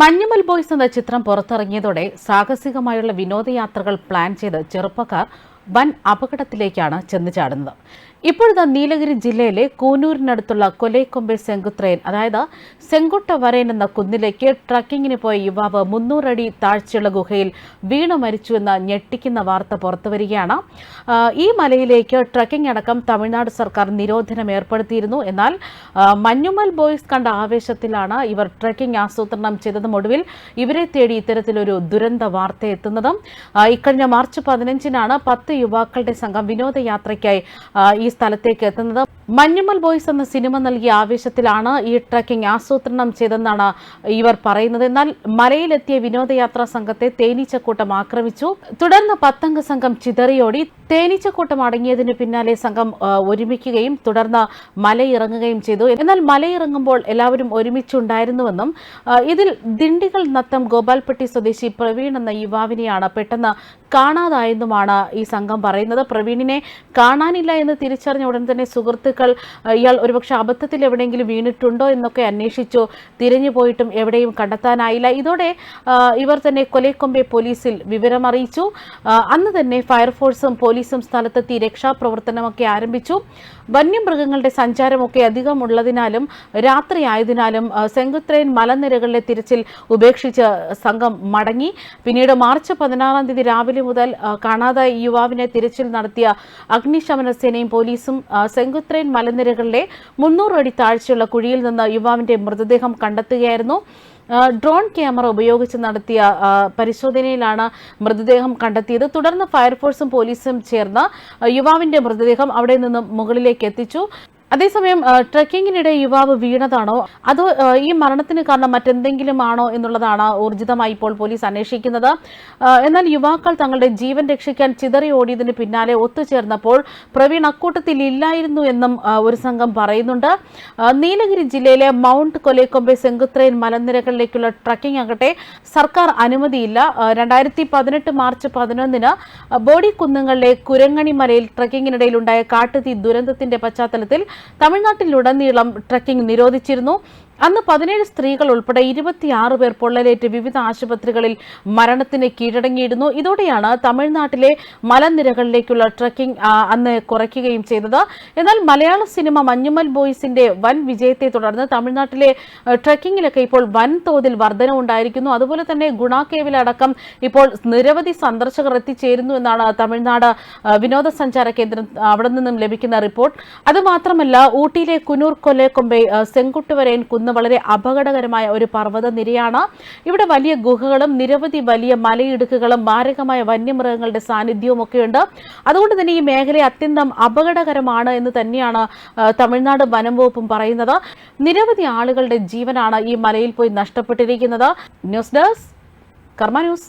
Manjummel boys എന്ന ചിത്രം പുറത്തിറങ്ങിയതോടെ സാഹസികമായുള്ള വിനോദയാത്രകൾ plan ചെയ്ത് ചെറുപ്പക്കാർ വൻ അപകടത്തിലേക്കാണ് ചെന്നു ചാടുന്നത്. ഇപ്പോഴത്തെ നീലഗിരി ജില്ലയിലെ കൂനൂരിനടുത്തുള്ള കൊലൈക്കൊമ്പിൽ സെങ്കുത്രയൻ അതായത് സെങ്കുട്ട വരയൻ എന്ന കുന്നിലേക്ക് ട്രക്കിങ്ങിന് പോയ യുവാവ് മുന്നൂറടി താഴ്ചയുള്ള ഗുഹയിൽ വീണു മരിച്ചുവെന്ന ഞെട്ടിക്കുന്ന വാർത്ത പുറത്തുവരികയാണ്. ഈ മലയിലേക്ക് ട്രക്കിംഗ് അടക്കം തമിഴ്നാട് സർക്കാർ നിരോധനം ഏർപ്പെടുത്തിയിരുന്നു. എന്നാൽ മഞ്ഞുമൽ ബോയ്സ് കണ്ട ആവേശത്തിലാണ് ഇവർ ട്രക്കിംഗ് ആസൂത്രണം ചെയ്തതും. ഒടുവിൽ ഇവരെ തേടി ഇത്തരത്തിലൊരു ദുരന്ത വാർത്ത എത്തുന്നതും ഇക്കഴിഞ്ഞ മാർച്ച് പതിനഞ്ചിനാണ് പത്ത് യുവാക്കളുടെ സംഘം വിനോദയാത്രയ്ക്കായി ഈ സ്ഥലത്തേക്ക് എത്തുന്നത്. മഞ്ഞുമൽ ബോയ്സ് എന്ന സിനിമ നൽകിയ ആവേശത്തിലാണ് ഈ ട്രക്കിംഗ് ആസൂത്രണം ചെയ്തെന്നാണ് ഇവർ പറയുന്നത്. എന്നാൽ മലയിലെത്തിയ വിനോദയാത്രാ സംഘത്തെ തേനീച്ചക്കൂട്ടം ആക്രമിച്ചു. തുടർന്ന് പത്തംഗ സംഘം ചിതറിയോടി. തേനീച്ചക്കൂട്ടം അടങ്ങിയതിന് പിന്നാലെ സംഘം ഒരുമിക്കുകയും തുടർന്ന് മലയിറങ്ങുകയും ചെയ്തു. എന്നാൽ മലയിറങ്ങുമ്പോൾ എല്ലാവരും ഒരുമിച്ചുണ്ടായിരുന്നുവെന്നും ഇതിൽ ദിണ്ടികൾ നത്തം ഗോപാൽപെട്ടി സ്വദേശി പ്രവീൺ എന്ന യുവാവിനെയാണ് പെട്ടെന്ന് കാണാതായെന്നുമാണ് ഈ സംഘം പറയുന്നത്. പ്രവീണിനെ കാണാനില്ല എന്ന് തിരിച്ചറിഞ്ഞ ഉടൻ തന്നെ സുഹൃത്തുക്കൾ ഇയാൾ ഒരുപക്ഷെ അബദ്ധത്തിൽ എവിടെയെങ്കിലും വീണിട്ടുണ്ടോ എന്നൊക്കെ അന്വേഷിച്ചു. തിരഞ്ഞു പോയിട്ടും എവിടെയും കണ്ടെത്താനായില്ല. ഇതോടെ ഇവർ തന്നെ കൊലേക്കൊമ്പെ പോലീസിൽ വിവരമറിയിച്ചു അന്ന് തന്നെ ഫയർഫോഴ്സും പോലീസും സ്ഥലത്തെത്തി രക്ഷാപ്രവർത്തനമൊക്കെ ആരംഭിച്ചു. വന്യമൃഗങ്ങളുടെ സഞ്ചാരമൊക്കെ അധികമുള്ളതിനാലും രാത്രിയായതിനാലും ആ, സെങ്കുത്രയൻ മലനിരകളിലെ തിരച്ചിൽ ഉപേക്ഷിച്ച് സംഘം മടങ്ങി. പിന്നീട് മാർച്ച് പതിനാറാം തീയതി രാവിലെ മുതൽ ആ, കാണാതായ യുവാവിനെ തിരച്ചിൽ നടത്തിയ അഗ്നിശമന സേനയും പോലീസും സെങ്കുത്രേൻ മലനിരകളിലെ മുന്നൂറ് അടി താഴ്ചയുള്ള കുഴിയിൽ നിന്ന് യുവാവിന്റെ മൃതദേഹം കണ്ടെത്തുകയായിരുന്നു. ഡ്രോൺ ക്യാമറ ഉപയോഗിച്ച് നടത്തിയ പരിശോധനയിലാണ് മൃതദേഹം കണ്ടെത്തിയത്. തുടർന്ന് ഫയർഫോഴ്സും പോലീസും ചേർന്ന് യുവാവിന്റെ മൃതദേഹം അവിടെ നിന്നും മുകളിലേക്ക് എത്തിച്ചു. അതേസമയം ട്രക്കിങ്ങിനിടെ യുവാവ് വീണതാണോ? അതോ ഈ മരണത്തിന് കാരണം മറ്റെന്തെങ്കിലും ആണോ എന്നുള്ളതാണ് ഊർജിതമായി ഇപ്പോൾ പോലീസ് അന്വേഷിക്കുന്നത്. എന്നാൽ യുവാക്കൾ തങ്ങളുടെ ജീവൻ രക്ഷിക്കാൻ ചിതറി ഓടിയതിന് പിന്നാലെ ഒത്തുചേർന്നപ്പോൾ പ്രവീൺ അക്കൂട്ടത്തിൽ ഇല്ലായിരുന്നു എന്നും ഒരു സംഘം പറയുന്നുണ്ട്. നീലഗിരി ജില്ലയിലെ മൗണ്ട് കൊലേക്കൊമ്പെ സെങ്കുത്രയൻ മലനിരകളിലേക്കുള്ള ട്രക്കിംഗ് ആകട്ടെ സർക്കാർ അനുമതിയില്ല. രണ്ടായിരത്തി പതിനെട്ട് മാർച്ച് പതിനൊന്നിന് ബോഡി കുന്നുങ്ങളിലെ കുരങ്ങണി മലയിൽ ട്രക്കിങ്ങിനിടയിലുണ്ടായ കാട്ടുതീ ദുരന്തത്തിന്റെ പശ്ചാത്തലത്തിൽ തമിഴ്നാട്ടിലുടനീളം ട്രക്കിംഗ് നിരോധിച്ചിരുന്നു. അന്ന് പതിനേഴ് സ്ത്രീകൾ ഉൾപ്പെടെ ഇരുപത്തിയാറ് പേർ പൊള്ളലേറ്റ് വിവിധ ആശുപത്രികളിൽ മരണത്തിന് കീഴടങ്ങിയിരുന്നു. ഇതോടെയാണ് തമിഴ്നാട്ടിലെ മലനിരകളിലേക്കുള്ള ട്രക്കിംഗ് അന്ന് കുറയ്ക്കുകയും ചെയ്തത്. എന്നാൽ മലയാള സിനിമ മഞ്ഞുമൽ ബോയ്സിന്റെ വൻ വിജയത്തെ തുടർന്ന് തമിഴ്നാട്ടിലെ ട്രക്കിങ്ങിലൊക്കെ ഇപ്പോൾ വൻ തോതിൽ വർധനവുണ്ടായിരിക്കുന്നു അതുപോലെ തന്നെ ഗുണാകേവിലടക്കം ഇപ്പോൾ നിരവധി സന്ദർശകർ എത്തിച്ചേരുന്നു എന്നാണ് തമിഴ്നാട് വിനോദസഞ്ചാര കേന്ദ്രം അവിടെ നിന്നും ലഭിക്കുന്ന റിപ്പോർട്ട്. അതുമാത്രമല്ല ഊട്ടിയിലെ കുനൂർ കൊലേക്കൊമ്പെ ആ, സെങ്കുട്ടുവരയൻ കുന്ന് വളരെ അപകടകരമായ ഒരു പർവത നിരയാണ് ഇവിടെ വലിയ ഗുഹകളും നിരവധി വലിയ മലയിടുക്കുകളും മാരകമായ വന്യമൃഗങ്ങളുടെ സാന്നിധ്യവും ഒക്കെയുണ്ട്. അതുകൊണ്ട് തന്നെ ഈ മേഖല അത്യന്തം അപകടകരമാണ് എന്ന് തന്നെയാണ് തമിഴ്നാട് വനം വകുപ്പും പറയുന്നത്. നിരവധി ആളുകളുടെ ജീവനാണ് ഈ മലയിൽ പോയി നഷ്ടപ്പെട്ടിരിക്കുന്നത്. News desk Karma news.